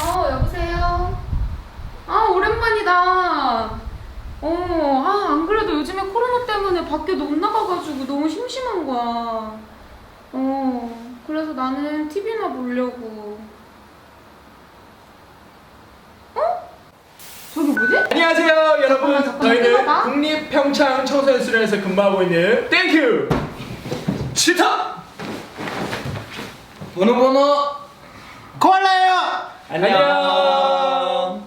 어, 여보세요? 아, 오랜만이다. 어, 아, 안 그래도 요즘에 코로나 때문에 밖에 못 나가가지고 너무 심심한 거야. 어, 그래서 나는 TV나 보려고. 어? 저기 뭐지? 안녕하세요 여러분 잠깐만, 잠깐만 저희는 끊어봐. 국립평창 청소년수련에서 근무하고 있는 땡큐 치타 번호 번호 코알라예요 안녕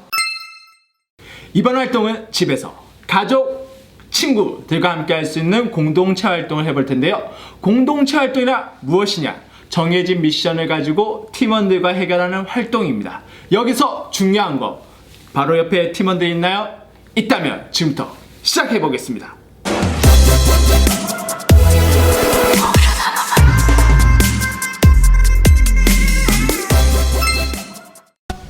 이번 활동은 집에서 가족 친구들과 함께 할 수 있는 공동체 활동을 해볼 텐데요. 공동체 활동이란 무엇이냐? 정해진 미션을 가지고 팀원들과 해결하는 활동입니다. 여기서 중요한 거 바로 옆에 팀원들 있나요? 있다면 지금부터 시작해 보겠습니다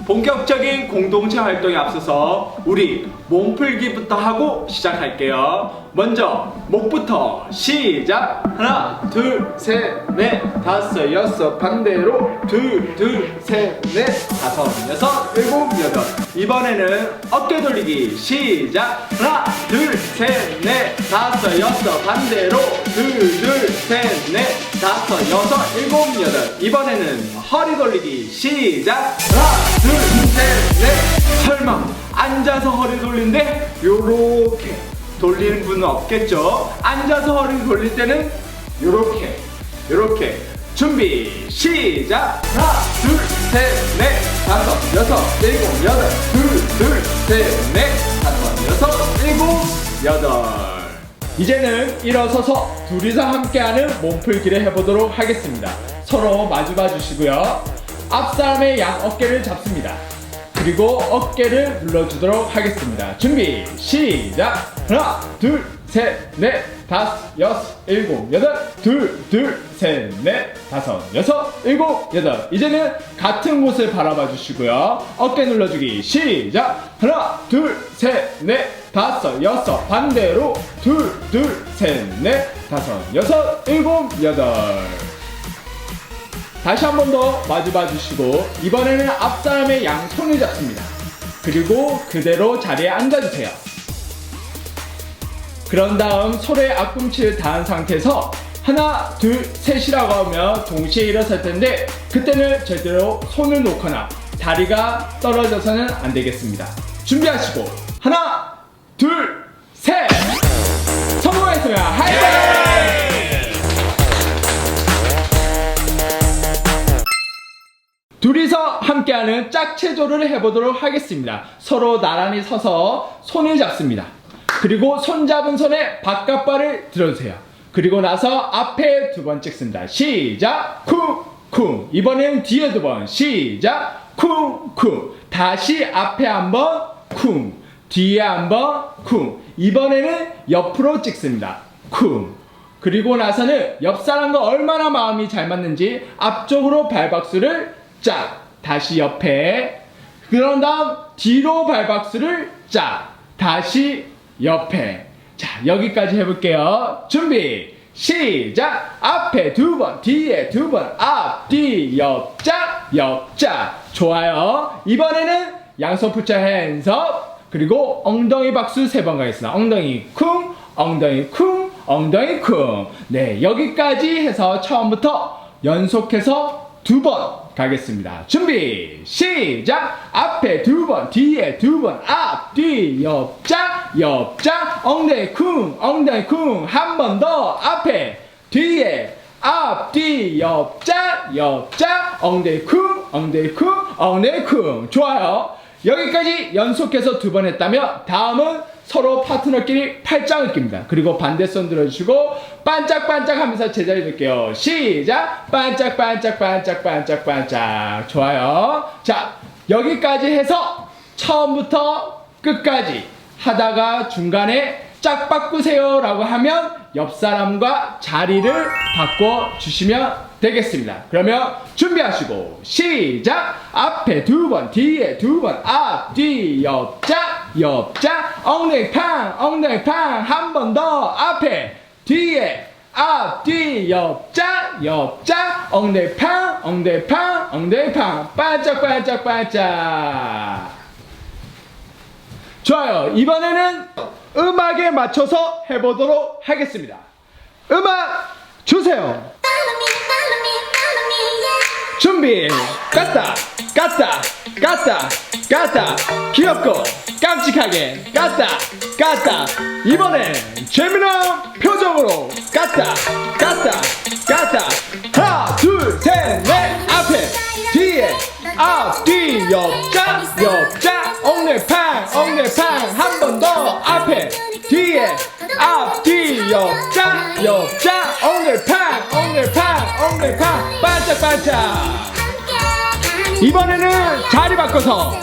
본격적인 공동체 활동에 앞서서 우리 몸풀기부터 하고 시작할게요. 먼저 목부터 시작. 하나, 둘, 셋, 넷, 다섯, 여섯, 반대로 둘, 둘, 셋, 넷, 다섯, 여섯, 일곱, 여덟. 이번에는 어깨 돌리기 시작. 하나, 둘, 셋, 넷, 다섯, 여섯, 반대로 둘, 둘, 셋, 넷, 다섯, 여섯, 일곱, 여덟. 이번에는 허리 돌리기 시작. 하나, 둘, 셋, 넷. 설마 앉아서 허리 돌린데 요렇게 돌리는 분은 없겠죠? 앉아서 허리 돌릴 때는 요렇게 요렇게. 준비 시작! 하나 둘 셋 넷! 다섯 여섯 일곱 여덟! 둘 둘 셋 넷! 다섯 여섯 일곱 여덟! 이제는 일어서서 둘이서 함께하는 몸풀기를 해보도록 하겠습니다. 서로 마주 봐 주시고요. 앞사람의 양 어깨를 잡습니다 그리고 어깨를 눌러주도록 하겠습니다. 준비 시작! 하나 둘 셋 넷 다섯 여섯 일곱 여덟. 둘 둘 셋 넷 다섯 여섯 일곱 여덟. 이제는 같은 곳을 바라봐 주시고요. 어깨 눌러주기 시작! 하나 둘 셋 넷 다섯 여섯. 반대로 둘 둘 셋 넷 다섯 여섯 일곱 여덟 다시 한 번 더 마주 봐 주시고 이번에는 앞사람의 양 손을 잡습니다. 그리고 그대로 자리에 앉아주세요. 그런 다음 서로의 앞꿈치를 닿은 상태에서 하나, 둘, 셋이라고 하면 동시에 일어설 텐데 그때는 제대로 손을 놓거나 다리가 떨어져서는 안 되겠습니다. 준비하시고 하나, 둘, 셋! 성공했으면 하이파이브! 둘이서 함께하는 짝체조를 해보도록 하겠습니다. 서로 나란히 서서 손을 잡습니다. 그리고 손 잡은 손에 바깥발을 들어주세요. 그리고 나서 앞에 두 번 찍습니다. 시작! 쿵쿵 이번엔 뒤에 두 번 시작! 쿵쿵 다시 앞에 한 번 쿵 뒤에 한 번 쿵 이번에는 옆으로 찍습니다. 쿵 그리고 나서는 옆 사람과 얼마나 마음이 잘 맞는지 앞쪽으로 발박수를 짝. 다시 옆에. 그런 다음 뒤로 발박수를 짝. 다시 옆에. 자 여기까지 해볼게요. 준비. 시작. 앞에 두 번 뒤에 두 번. 앞 뒤 옆짝 옆짝. 좋아요. 이번에는 양손 풀자 핸섭 그리고 엉덩이 박수 세 번 가겠습니다. 엉덩이 쿵 엉덩이 쿵 엉덩이 쿵 네 여기까지 해서 처음부터 연속해서 두 번 가겠습니다. 준비 시작 앞에 두 번 뒤에 두 번 앞 뒤 옆짝 옆짝 엉덩이 쿵 엉덩이 쿵 한 번 더 앞에 뒤에 앞 뒤 옆짝 옆짝 엉덩이 쿵 엉덩이 쿵 엉덩이 쿵 좋아요. 여기까지 연속해서 두 번 했다면 다음은 서로 파트너끼리 팔짱을 낍니다. 그리고 반대손 들어주시고 반짝반짝 하면서 제자리 놓을게요. 시작! 반짝반짝 반짝 반짝 반짝 좋아요. 자 여기까지 해서 처음부터 끝까지 하다가 중간에 짝 바꾸세요 라고 하면 옆 사람과 자리를 바꿔 주시면 되겠습니다. 그러면 준비하시고 시작! 앞에 두 번, 뒤에 두 번, 앞, 뒤, 옆짝, 옆짝, 엉덩이팡, 엉덩이팡, 한 번 더, 앞에, 뒤에, 앞, 뒤, 옆짝, 옆짝, 엉덩이팡, 엉덩이팡, 엉덩이팡, 반짝반짝, 반짝. 좋아요. 이번에는 음악에 맞춰서 해보도록 하겠습니다. 음악 주세요. 준비. 까따, 까따, 까따, 까따. 귀엽고 깜찍하게 까따, 까따. 이번엔 재미난 표정으로 까따, 까따, 까따. 하나, 둘, 셋, 넷. 앞에, 뒤에, 앞, 뒤, 옆자, 옆자. 엉내팡, 엉내팡. 한 번 더. 앞에, 뒤에, 앞, 뒤, 옆자, 옆자. 엉내팡, 엉내팡, 엉내팡. 반짝반짝. 이번에는 자리 바꿔서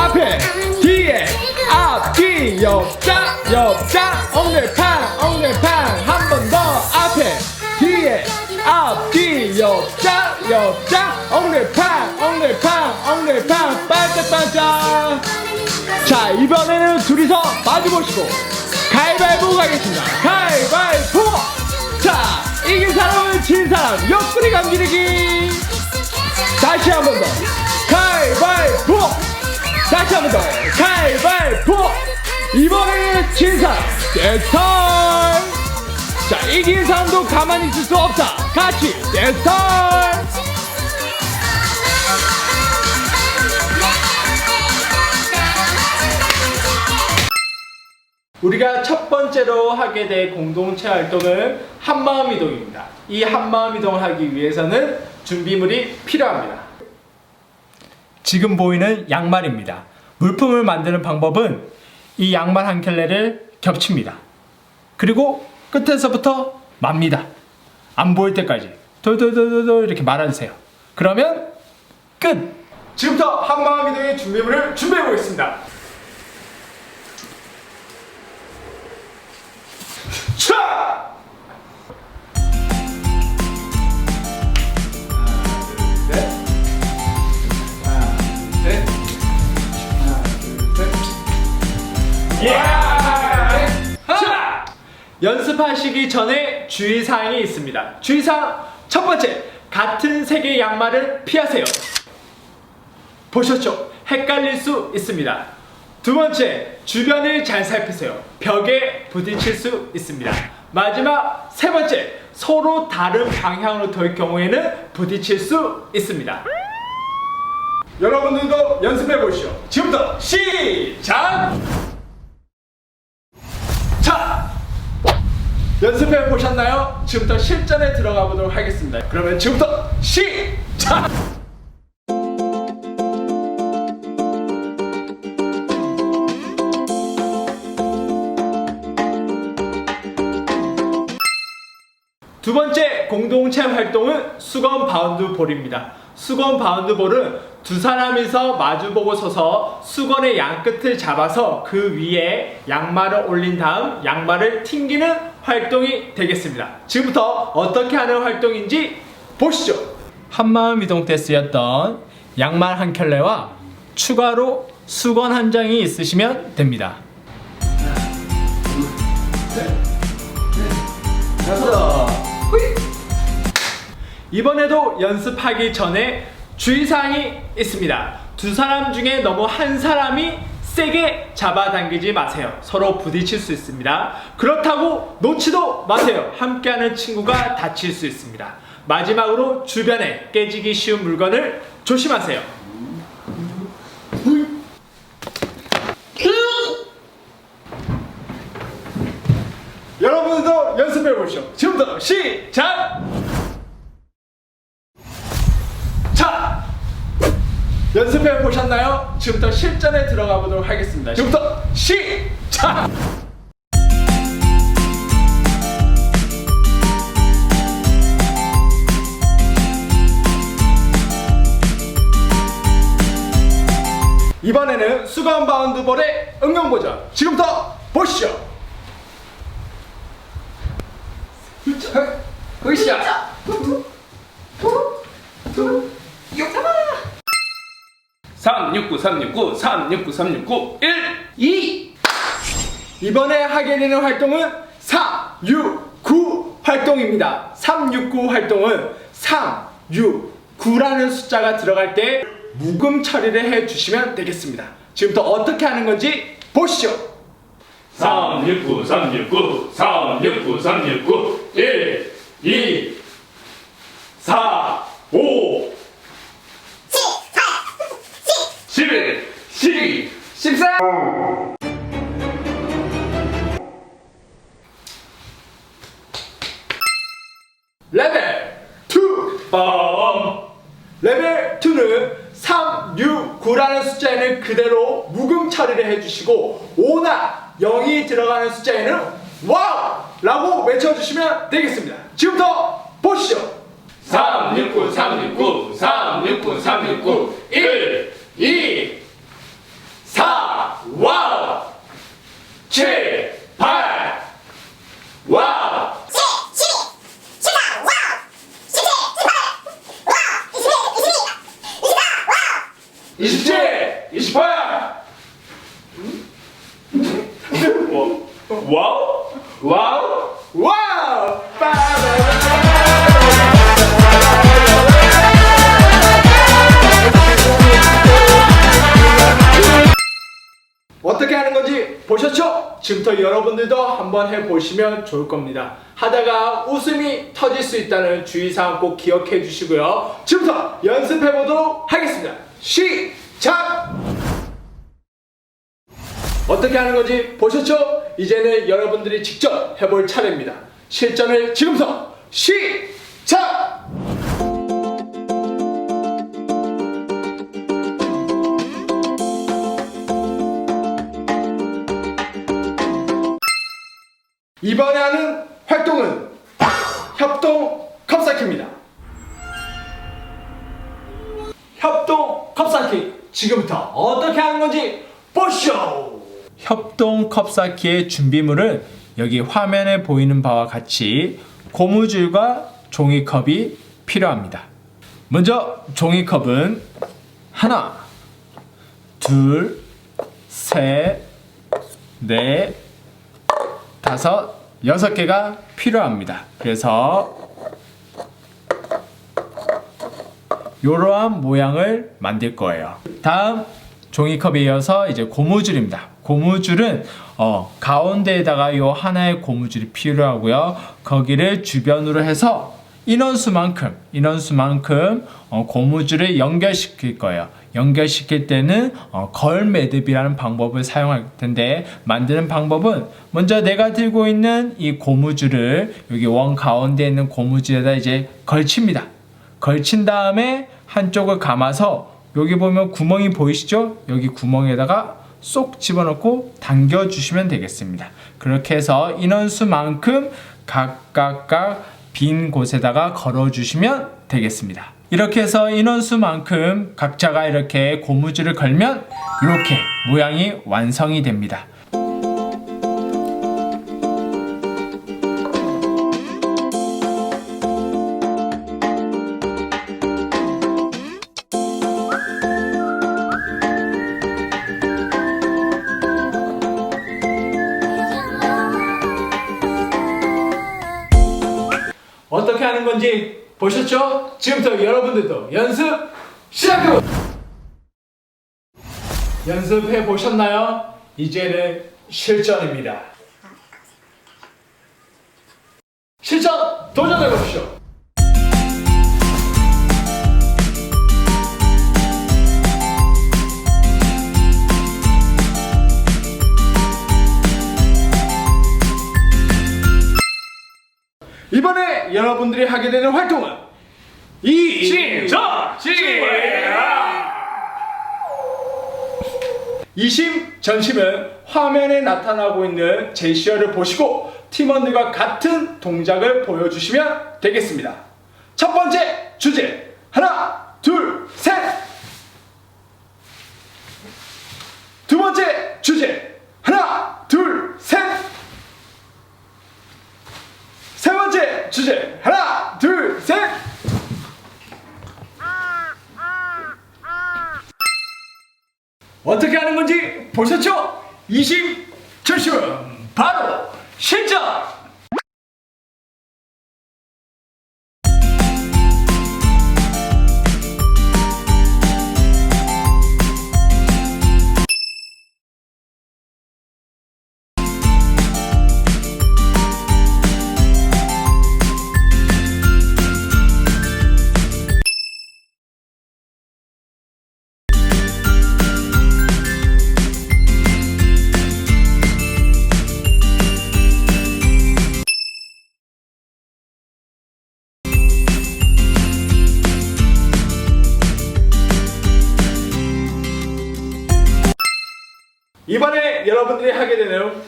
앞에 뒤에 앞뒤 옆자 옆자. 엉내팡 엉내팡. 한 번 더 앞에 뒤에 앞뒤 옆자 옆자. 엉내팡 엉내팡 엉내팡. 반짝반짝. 자 이번에는 둘이서 마주보시고 가위바위보 가겠습니다. 가위바위보! 자 이긴 사람은 진 사람 옆구리 감기르기. 다시 한 번 더. 가위바위보 다시 한 번 더. 가위바위보! 이번에는 진 사람 댄스 타임 자 이긴 사람도 가만히 있을 수 없다. 같이 댄스 타임 우리가 첫 번째로 하게 될 공동체 활동은 한마음 이동입니다. 이 한마음 이동을 하기 위해서는 준비물이 필요합니다. 지금 보이는 양말입니다. 물품을 만드는 방법은 이 양말 한 켤레를 겹칩니다. 그리고 끝에서부터 맙니다. 안 보일 때까지 돌돌돌돌 이렇게 말아주세요. 그러면 끝! 지금부터 한마음 이동의 준비물을 준비해 보겠습니다. 연습하시기 전에 주의사항이 있습니다. 주의사항 첫 번째, 같은 색의 양말을 피하세요. 보셨죠? 헷갈릴 수 있습니다. 두 번째, 주변을 잘 살피세요. 벽에 부딪힐 수 있습니다. 마지막 세 번째, 서로 다른 방향으로 돌 경우에는 부딪힐 수 있습니다. 여러분들도 연습해 보시죠. 지금부터 시작! 연습해 보셨나요? 지금부터 실전에 들어가 보도록 하겠습니다. 그러면 지금부터 시작! 두 번째 공동체 활동은 수건 바운드 볼입니다. 수건 바운드 볼은 두 사람이서 마주보고 서서 수건의 양 끝을 잡아서 그 위에 양말을 올린 다음 양말을 튕기는 활동이 되겠습니다. 지금부터 어떻게 하는 활동인지 보시죠. 한마음 이동 때 쓰였던 양말 한 켤레와 추가로 수건 한 장이 있으시면 됩니다. 이번에도 연습하기 전에 주의사항이 있습니다. 두 사람 중에 너무 한 사람이 세게 잡아당기지 마세요. 서로 부딪힐 수 있습니다. 그렇다고 놓지도 마세요. 함께하는 친구가 다칠 수 있습니다. 마지막으로 주변에 깨지기 쉬운 물건을 조심하세요. 여러분들도 연습해 보시죠. 지금부터 시작! 지금부터 실전에 들어가 보도록 하겠습니다. 지금부터 시작! 이번에는 수건 바운드볼의 응용 버전 지금부터 보시죠. 으쌰. 잡아. 369 369 369 369 1 2 이번에 하게 되는 활동은 3, 6, 9 활동입니다. 3, 6, 9 활동은 3, 6, 9라는 숫자가 들어갈 때 묵음 처리를 해 주시면 되겠습니다. 지금부터 어떻게 하는 건지 보시죠. 369 369 369 369 1 2 4 5 레벨 2 빰 레벨 2는 3, 6, 9라는 숫자에는 그대로 묵음 처리를 해주시고 5나 0이 들어가는 숫자에는 와우! 라고 외쳐주시면 되겠습니다. 지금부터 보시죠. 369 369 369 369 1 지금부터 여러분들도 한번 해보시면 좋을 겁니다. 하다가 웃음이 터질 수 있다는 주의사항 꼭 기억해 주시고요. 지금부터 연습해 보도록 하겠습니다. 시작! 어떻게 하는 건지 보셨죠? 이제는 여러분들이 직접 해볼 차례입니다. 실전을 지금부터 시작! 이번에 하는 활동은 협동 컵쌓기입니다. 협동 컵쌓기 지금부터 어떻게 하는 건지 보시오. 협동 컵쌓기의 준비물은 여기 화면에 보이는 바와 같이 고무줄과 종이컵이 필요합니다. 먼저 종이컵은 하나, 둘, 셋, 넷, 다섯, 여섯 개가 필요합니다. 그래서 이러한 모양을 만들 거예요. 다음 종이컵에 이어서 이제 고무줄입니다. 고무줄은 어, 가운데에다가 요 하나의 고무줄이 필요하고요. 거기를 주변으로 해서 인원수만큼 인원수만큼 어, 고무줄을 연결시킬 거예요. 연결시킬 때는 어, 걸 매듭이라는 방법을 사용할 텐데 만드는 방법은 먼저 내가 들고 있는 이 고무줄을 여기 원 가운데 있는 고무줄에다 이제 걸칩니다. 걸친 다음에 한쪽을 감아서 여기 보면 구멍이 보이시죠? 여기 구멍에다가 쏙 집어넣고 당겨 주시면 되겠습니다. 그렇게 해서 인원수만큼 각각각 빈 곳에다가 걸어 주시면 되겠습니다. 이렇게 해서 인원수만큼 각자가 이렇게 고무줄을 걸면 이렇게 모양이 완성이 됩니다. 건지 보셨죠? 지금부터 여러분들도 연습 시작해 연습해 보셨나요? 이제는 실전입니다. 여러분들이 하게 되는 활동은 이 시작! 이심 전심은 화면에 나타나고 있는 제시어를 보시고 팀원들과 같은 동작을 보여주시면 되겠습니다. 첫 번째 주제 하나 둘 셋. 두 번째 주제 하나 둘 셋. 세 번째 주제 하나 둘 셋. 어떻게 하는 건지 보셨죠? 27춤 바로 실전!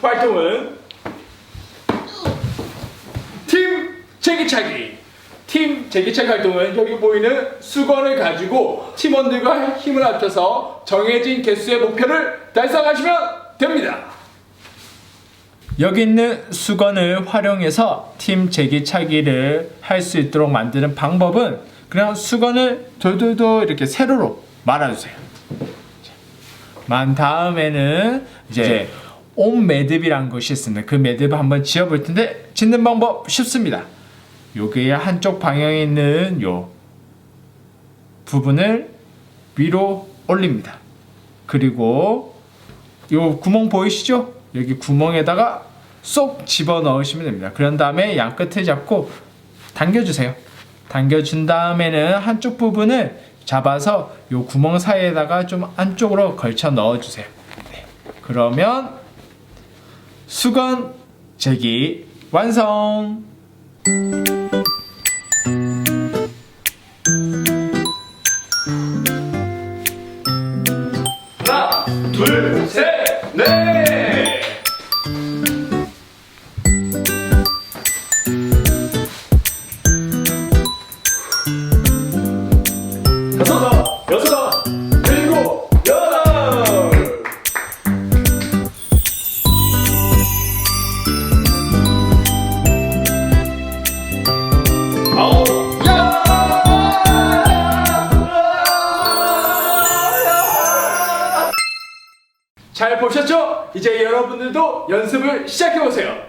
활동은 팀 제기차기. 팀 제기차기 활동은 여기 보이는 수건을 가지고 팀원들과 힘을 합쳐서 정해진 개수의 목표를 달성하시면 됩니다. 여기 있는 수건을 활용해서 팀 제기차기를 할 수 있도록 만드는 방법은 그냥 수건을 돌돌돌 이렇게 세로로 말아주세요. 만 다음에는 이제 온 매듭이란 것이 있습니다. 그 매듭을 한번 지어볼 텐데 짓는 방법 쉽습니다. 여기에 한쪽 방향에 있는 요 부분을 위로 올립니다. 그리고 요 구멍 보이시죠? 여기 구멍에다가 쏙 집어 넣으시면 됩니다. 그런 다음에 양 끝을 잡고 당겨주세요. 당겨준 다음에는 한쪽 부분을 잡아서 요 구멍 사이에다가 좀 안쪽으로 걸쳐 넣어주세요. 네. 그러면 수건 제기 완성! 잘 보셨죠? 이제 여러분들도 연습을 시작해 보세요.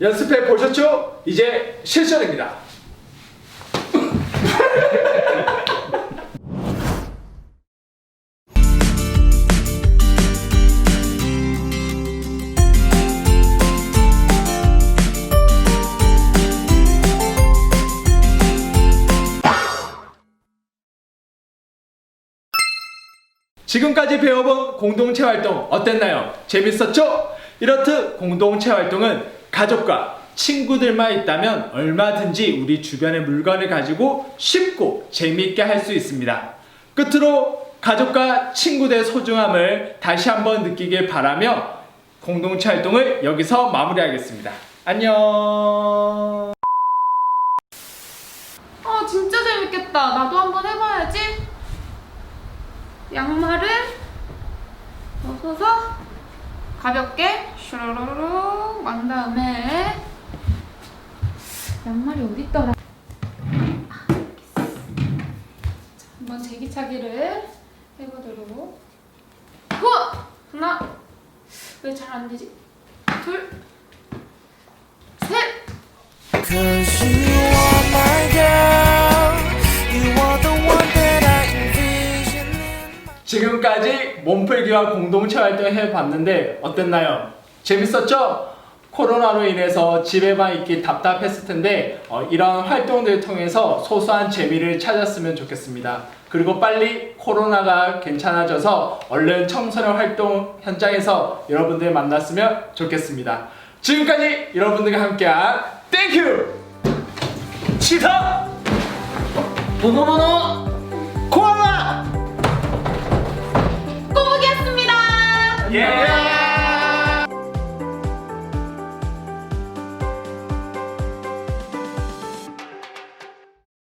연습해 보셨죠? 이제 실전입니다. 지금까지 배워본 공동체 활동 어땠나요? 재밌었죠? 이렇듯 공동체 활동은 가족과 친구들만 있다면 얼마든지 우리 주변의 물건을 가지고 쉽고 재미있게 할 수 있습니다. 끝으로 가족과 친구들의 소중함을 다시 한번 느끼길 바라며 공동체 활동을 여기서 마무리하겠습니다. 안녕. 아 진짜 재밌겠다. 나도 한번 해봐야지. 양말을 벗어서 가볍게 슈르르르 만 다음에 양말이 어디 있더라? 아. 자, 한번 제기차기를 해보도록. 후! 하나. 왜 잘 안 되지? 둘. 지금까지 몸풀기와 공동체 활동을 해봤는데 어땠나요? 재밌었죠? 코로나로 인해서 집에만 있기 답답했을 텐데 어, 이런 활동들을 통해서 소소한 재미를 찾았으면 좋겠습니다. 그리고 빨리 코로나가 괜찮아져서 얼른 청소년 활동 현장에서 여러분들 만났으면 좋겠습니다. 지금까지 여러분들과 함께한 땡큐! 번호 번호 Yeah.